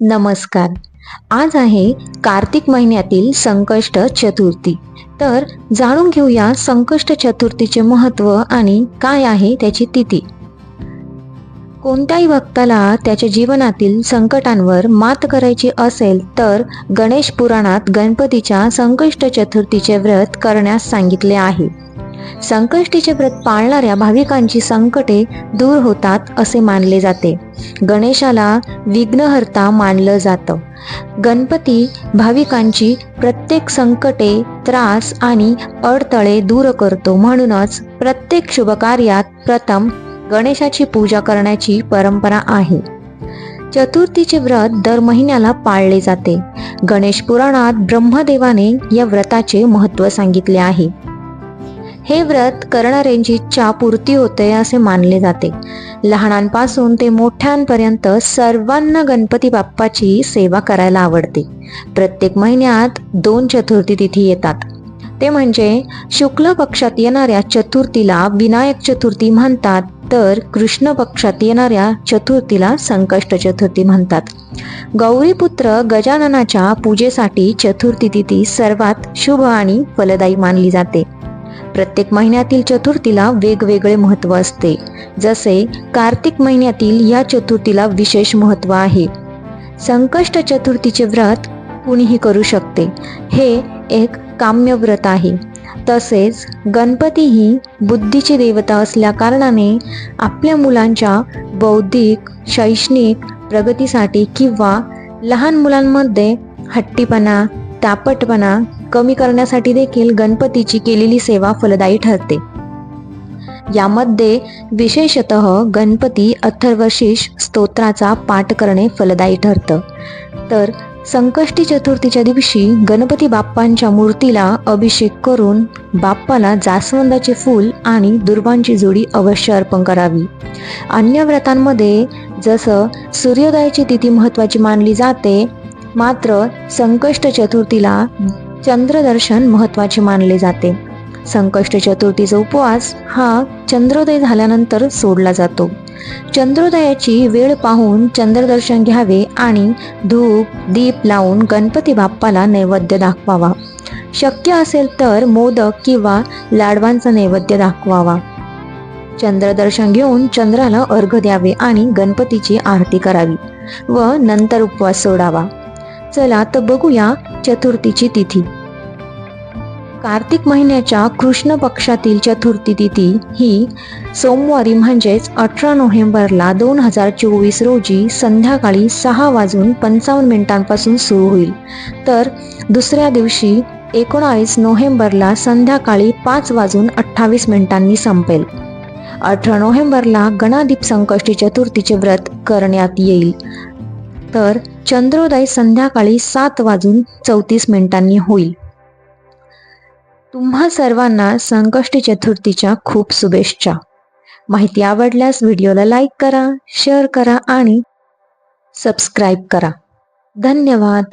नमस्कार. आज आहे कार्तिक महिन्यातील संकष्ट चतुर्थी. तर जाणून घेऊया संकष्ट चतुर्थीचे महत्त्व आणि काय आहे त्याची तिथी. कोणत्याही भक्ताला त्याच्या जीवनातील संकटांवर मात करायची असेल तर गणेश पुराणात गणपतीच्या संकष्ट चतुर्थीचे व्रत करण्यास सांगितले आहे. संकष्टीचे व्रत पाळणाऱ्या भाविकांची संकटे दूर होतात असे मानले जाते. गणेशाला विघ्नहर्ता मानलं जातं. गणपती भाविकांची प्रत्येक संकटे त्रास आणि अडथळे दूर करतो म्हणूनच प्रत्येक शुभकार्यात प्रथम गणेशाची पूजा करण्याची परंपरा आहे. चतुर्थीचे व्रत दर महिन्याला पाळले जाते. गणेश पुराणात ब्रह्मदेवाने या व्रताचे महत्त्व सांगितले आहे. हे व्रत करणाऱ्यांची इच्छा पूर्ती होते असे मानले जाते. लहानांपासून ते मोठ्यांपर्यंत सर्वांना गणपती बाप्पाची सेवा करायला आवडते. प्रत्येक महिन्यात दोन चतुर्थी तिथी येतात. ते म्हणजे शुक्ल पक्षात येणाऱ्या चतुर्थीला विनायक चतुर्थी म्हणतात तर कृष्ण पक्षात येणाऱ्या चतुर्थीला संकष्ट चतुर्थी म्हणतात. गौरीपुत्र गजाननाच्या पूजेसाठी चतुर्थी तिथी सर्वात शुभ आणि फलदायी मानली जाते. प्रत्येक महिन्यातील चतुर्थीला वेगवेगळे महत्त्व असते. जसे कार्तिक महिन्यातील या चतुर्थीला विशेष महत्त्व आहे. संकष्ट चतुर्थीचे व्रत कुणीही करू शकते. हे एक काम्य व्रत आहे. तसेच गणपती ही बुद्धीची देवता असल्या कारणाने आपल्या मुलांच्या बौद्धिक शैक्षणिक प्रगतीसाठी किंवा लहान मुलांमध्ये हट्टीपणा तापटपणा कमी करण्यासाठी देखील गणपतीची केलेली सेवा फलदायी ठरते. यामध्ये विशेषतः गणपती अथर्वशीष स्तोत्राचा पाठ करणे फलदायी ठरतं. तर संकष्टी चतुर्थीच्या दिवशी गणपती बाप्पांच्या मूर्तीला अभिषेक करून बाप्पाला जास्वंदाचे फूल आणि दुर्बांची जोडी अवश्य अर्पण करावी. अन्य व्रतांमध्ये जसं सूर्योदयाची तिथी महत्त्वाची मानली जाते मात्र संकष्ट चतुर्थीला चंद्रदर्शन महत्त्वाचे मानले जाते. संकष्ट चतुर्थीचा उपवास हा चंद्रोदय झाल्यानंतर सोडला जातो. चंद्रोदयाची वेळ पाहून चंद्रदर्शन घ्यावे आणि धूप दीप लावून गणपती बाप्पाला नैवेद्य दाखवावा. शक्य असेल तर मोदक किंवा लाडवांचा नैवेद्य दाखवावा. चंद्रदर्शन घेऊन चंद्राला अर्घ द्यावे आणि गणपतीची आरती करावी व नंतर उपवास सोडावा. चला तर बघूया चतुर्थीची तिथी. कार्तिक महिन्याच्या कृष्ण पक्षातील चतुर्थी तिथी ही सोमवारी म्हणजेच अठरा नोव्हेंबरला दोन हजार चोवीस रोजी संध्याकाळी सहा वाजून पंचावन्न मिनिटांपासून सुरू होईल. तर दुसऱ्या दिवशी एकोणावीस नोव्हेंबरला संध्याकाळी पाच वाजून अठ्ठावीस मिनिटांनी संपेल. अठरा नोव्हेंबरला गणादीप संकष्टी चतुर्थीचे व्रत करण्यात येईल. तर चंद्रोदय संध्याकाळी सात वाजून चौतीस मिनिटांनी होईल. तुम्हा सर्वांना संकष्टी चतुर्थीच्या खूप शुभेच्छा. माहिती आवडल्यास व्हिडिओला लाईक करा शेअर करा आणि सबस्क्राईब करा. धन्यवाद.